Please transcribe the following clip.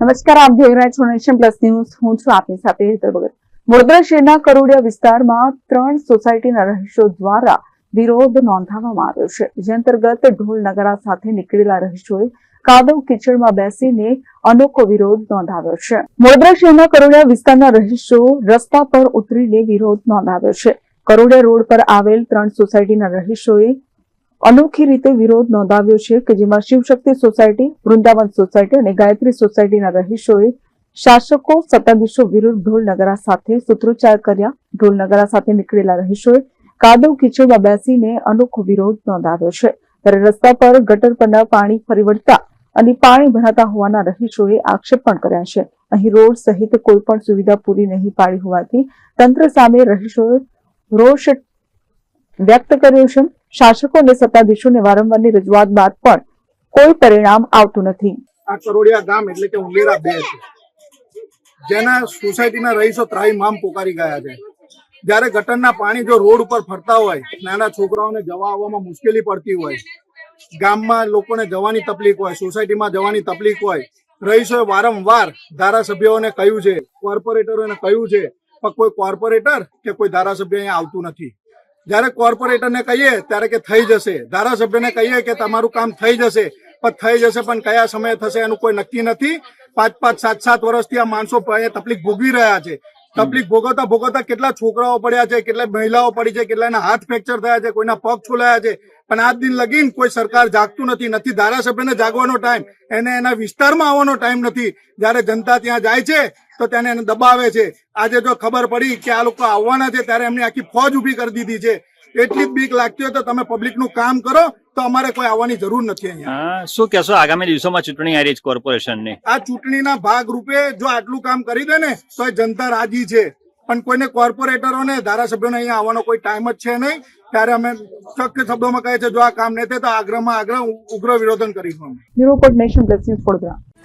નમસ્કાર, આપ જોઈ રહ્યા છો નેશન પ્લસ ન્યૂઝ. હું છું આપની સાથે હેતર ભગત. વડોદરા શહેરના કરોડિયા વિસ્તારમાં ત્રણ સોસાયટીના રહીશો દ્વારા વિરોધ નોંધાવવામાં આવ્યો છે. જે અંતર્ગત ઢોલ નગારા સાથે નીકળેલા રહીશોએ કાદવ કિચડમાં બેસીને અનોખો વિરોધ નોંધાવ્યો છે. વડોદરા શહેરના કરોડિયા વિસ્તારના રહીશો રસ્તા પર ઉતરીને વિરોધ નોંધાવ્યો છે. કરોડિયા રોડ પર આવેલ ત્રણ સોસાયટીના રહીશોએ અનોખી રીતે વિરોધ નોંધાવ્યો છે કે જેમાં શિવશક્તિ સોસાયટી, વૃંદાવન સોસાયટી અને ગાયત્રી સોસાયટીના રહીશોએ શાસકો, સત્તાધીશો વિરુદ્ધ ઢોલ સાથે સૂત્રોચ્ચાર કર્યા. ઢોલ સાથે નીકળેલા રહીશોએ કાદવ કીચડમાં બેસીને અનોખો વિરોધ નોંધાવ્યો છે. ત્યારે રસ્તા પર ગટર પરના પાણી ફરી વળતા અને પાણી ભરાતા હોવાના રહીશોએ આક્ષેપ પણ કર્યા છે. અહીં રોડ સહિત કોઈ પણ સુવિધા પૂરી નહીં પાડી હોવાથી તંત્ર સામે રહીશોએ રોષ વ્યક્ત કર્યો છે. શાસકો અને સત્તાધીશોને વારંવારની રજૂઆત બાદ પણ કોઈ પરિણામ આવતું નથી. આ કરોડિયા ગામ એટલે કે ઉમેરા બે છે. જેના સોસાયટીના રહીશો ત્રાહીમામ પોકારી ગયા છે. જ્યારે ગટરના પાણી જો રોડ ઉપર ફરતા હોય, નાના છોકરાઓને જવા આવવામાં મુશ્કેલી પડતી હોય, ગામમાં લોકોને જવાની તકલીફ હોય, સોસાયટીમાં જવાની તકલીફ હોય, રહીશોએ વારંવાર ધારાસભ્યોને કહ્યું છે, કોર્પોરેટરોને કહ્યું છે, પણ કોઈ કોર્પોરેટર કે કોઈ ધારાસભ્ય અહીંયા આવતું નથી. જ્યારે કોર્પોરેટરને કહીએ ત્યારે કે થઈ જશે. ધારાસભ્યને કહીએ કે તમારું કામ થઈ જશે. પણ થઈ જશે પણ કયા સમયે થશે એનું કોઈ નક્કી નથી. પાંચ પાંચ સાત સાત વર્ષથી આ માણસો તકલીફ ભોગવી રહ્યા છે. તકલીફ ભોગવતા ભોગવતા કેટલા છોકરાઓ પડ્યા છે, કેટલા મહિલાઓ પડી છે, કેટલાના હાથ ફ્રેક્ચર થયા છે, કોઈના પગ છોલાયા છે. પણ આજ દિન લગીન કોઈ સરકાર જાગતું નથી નથી ધારાસભ્યને જાગવાનો ટાઈમ એને એના વિસ્તારમાં આવવાનો ટાઈમ નથી. જ્યારે જનતા ત્યાં જાય છે, તો તેને એને દબાવે છે. આજે જો ખબર પડી કે આ લોકો આવવાના છે, ત્યારે એમની આખી ફોજ ઊભી કરી દીધી છે. એટલી બીક લાગતી હોય તો તમે પબ્લિકનું કામ કરો તો અમારે કોઈ આવવાની જરૂર નથી અહીંયા. શું કહેશો? આગામી દિવસોમાં ચૂંટણી આવી કોર્પોરેશનની. આ ચૂંટણીના ભાગ રૂપે જો આટલું કામ કરી દે ને તો એ જનતા રાજી છે. પણ કોઈને કોર્પોરેટરોને ધારાસભ્યોને અહીંયા આવવાનો કોઈ ટાઈમ જ છે નહીં. ત્યારે અમે શક્ય શબ્દોમાં કહે છે જો આ કામ નહીં થાય તો આગ્રહમાં આગ્રહ ઉગ્ર વિરોધન કરીશું અમે. Bureau Nation Plus news Vadodara.